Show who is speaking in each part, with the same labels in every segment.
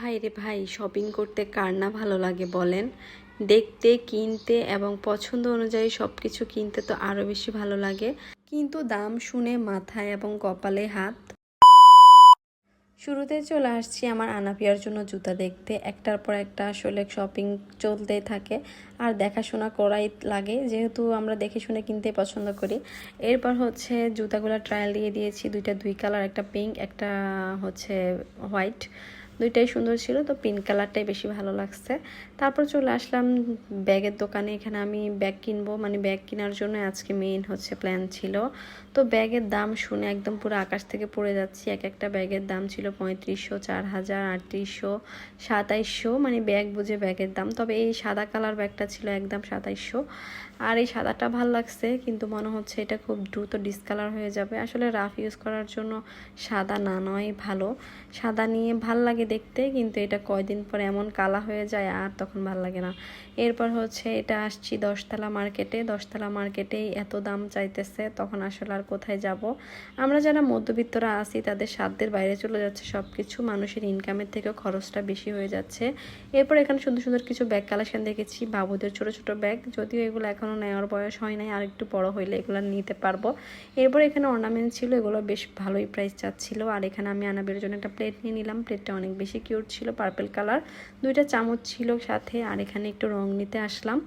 Speaker 1: ভাই রে ভাই শপিং করতে কার না ভালো লাগে বলেন? দেখতে, কিনতে এবং পছন্দ অনুযায়ী সব কিছু কিনতে তো আরও বেশি ভালো লাগে। কিন্তু দাম শুনে মাথায় এবং কপালে হাত। শুরুতে চলে আসছি আমার আনাপিয়ার জন্য জুতা দেখতে। একটার পর একটা আসলে শপিং চলতেই থাকে। আর দেখাশোনা করাই লাগে, যেহেতু আমরা দেখে শুনে কিনতে পছন্দ করি। এরপর হচ্ছে জুতাগুলো ট্রায়াল দিয়ে দিয়েছি, দুইটা দুই কালার একটা পিঙ্ক একটা হচ্ছে হোয়াইট দুইটাই সুন্দর ছিল, তো পিঙ্ক কালারটাই বেশি ভালো লাগছে। তারপর চলে আসলাম ব্যাগের দোকানে, এখানে আমি ব্যাগ কিনবো মানে ব্যাগ কেনার জন্য আজকে মেইন হচ্ছে প্ল্যান ছিল। তো ব্যাগের দাম শুনে একদম পুরো আকাশ থেকে পড়ে যাচ্ছি, এক একটা ব্যাগের দাম ছিল পঁয়ত্রিশশো চার হাজার আটত্রিশশো, সাতাইশশো মানে ব্যাগ বুঝে ব্যাগের দাম। তবে এই সাদা কালার ব্যাগটা ছিল একদম সাতাইশশো। আর এই সাদাটা ভালো লাগছে, কিন্তু মনে হচ্ছে এটা খুব দ্রুত ডিসকালার হয়ে যাবে। আসলে রাফ ইউজ করার জন্য সাদা না নয় ভালো। সাদা নিয়ে ভালো লাগে দেখতে, কিন্তু এটা কয়দিন পরে এমন কালা হয়ে যায় আর তখন ভালো লাগে না। এরপর হচ্ছে এটা আসছি দশতলা মার্কেটে। দশতলা মার্কেটেই এত দাম চাইতেছে, তখন আসলে আর কোথায় যাব? আমরা যারা মধ্যবিত্তরা আছি, তাদের সাধ্যের বাইরে চলে যাচ্ছে সব কিছু মানুষের ইনকামের থেকেও খরচটা বেশি হয়ে যাচ্ছে। এরপর এখানে সুন্দর সুন্দর কিছু ব্যাগ কালেকশন দেখেছি। বাবুদের ছোট ছোট ব্যাগ যদিও এগুলো এখনও নেওয়ার বয়স হয় নাই, আর একটু বড় হইলে এগুলো নিতে পারব। এরপর এখানে অর্নামেন্ট ছিল, এগুলো বেশ ভালোই প্রাইস চাচ্ছিল। আর এখানে আমি আনাবের জন্য একটা প্লেট নিয়ে নিলাম। প্লেটটা অনেক বেশি কিউট ছিল পার্পেল কালার দুইটা চামচ ছিল সাথে, আর এখানে একটু রং নিতে আসলাম।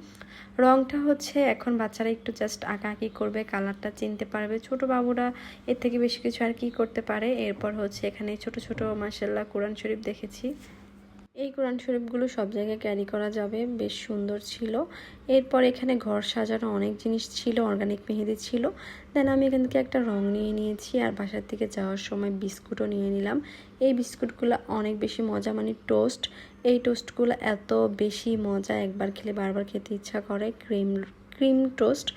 Speaker 1: রংটা হচ্ছে এখন বাচ্চারা একটু জাস্ট আঁকাআঁকি করবে কালারটা চিনতে পারবে। ছোট বাবুরা এর থেকে বেশি কিছু আর কি করতে পারে? এরপর হচ্ছে এখানে ছোট ছোট মাসাল্লাহ কোরআন শরীফ দেখেছি। এই কোরআন শরীফগুলো সব জায়গায় ক্যারি করা যাবে, বেশ সুন্দর ছিল। এরপর এখানে ঘর সাজানো অনেক জিনিস ছিল অর্গানিক মেহেদি ছিল। দেন আমি এখান থেকে একটা রং নিয়ে নিয়েছি আর বাসার থেকে যাওয়ার সময় বিস্কুটও নিয়ে নিলাম। এই বিস্কুটগুলো অনেক বেশি মজা মানে টোস্ট এই টোস্টগুলো এত বেশি মজা, একবার খেলে বারবার খেতে ইচ্ছা করে। ক্রিম ক্রিম টোস্ট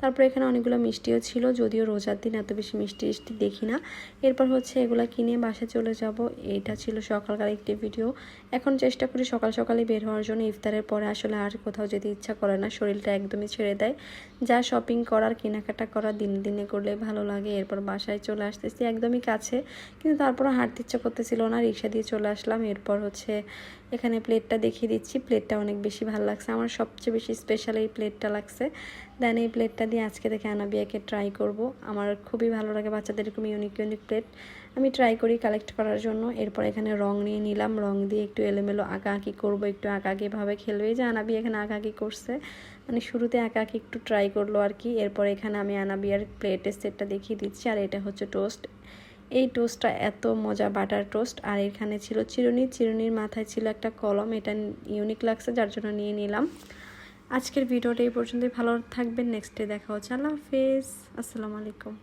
Speaker 1: তারপর এখানে অনেকগুলো মিষ্টিও ছিল, যদিও রোজার দিন এত বেশি মিষ্টি মিষ্টি দেখি না। এরপর হচ্ছে এগুলো কিনে বাসে চলে যাব। এটা ছিল সকালকার একটি ভিডিও এখন চেষ্টা করি সকাল সকালে বের হওয়ার জন্য। ইফতারের পরে আসলে আর কোথাও যেতে ইচ্ছা করে না, শরীরটা একদমই ছেড়ে দেয়। যা শপিং করার, কেনাকাটা করা দিন দিনে করলে ভালো লাগে। এরপর বাসায় চলে আসতেছি একদমই কাছে। কিন্তু তারপরে হাঁটতে ইচ্ছা করতেছিল না, রিক্সা দিয়ে চলে আসলাম। এরপর হচ্ছে এখানে প্লেটটা দেখিয়ে দিচ্ছি। প্লেটটা অনেক বেশি ভালো লাগছে। আমার সবচেয়ে বেশি স্পেশাল এই প্লেটটা লাগছে। দেন এই প্লেটটা দিয়ে আজকে থেকে আনাবিয়াকে ট্রাই করব। আমার খুবই ভালো লাগে বাচ্চাদের এরকম ইউনিক ইউনিক প্লেট আমি ট্রাই করি কালেক্ট করার জন্য। এরপর এখানে রং নিয়ে নিলাম। রং দিয়ে একটু এলোমেলো আঁকাআঁকি করব। একটু আঁকাআঁকিভাবে খেলবে। যে আনাবি এখানে আঁকাআঁকি করছে। মানে শুরুতে আঁকাআঁকি একটু ট্রাই করল আর কি। এরপর এখানে আমি আনাবিয়ার প্লেটের সেটটা দেখিয়ে দিচ্ছি। আর এটা হচ্ছে টোস্ট এই টোস্টটা এত মজা বাটার টোস্ট আর এখানে ছিল চিরুনি। চিরুনির মাথায় ছিল একটা কলম। এটা ইউনিক লাগছে, যার জন্য নিয়ে নিলাম। আজকের ভিডিওটা এই পর্যন্তই। ভালো থাকবেন নেক্সট ডে দেখা হচ্ছে। আল্লাহ হাফেজ। আসসালামু আলাইকুম।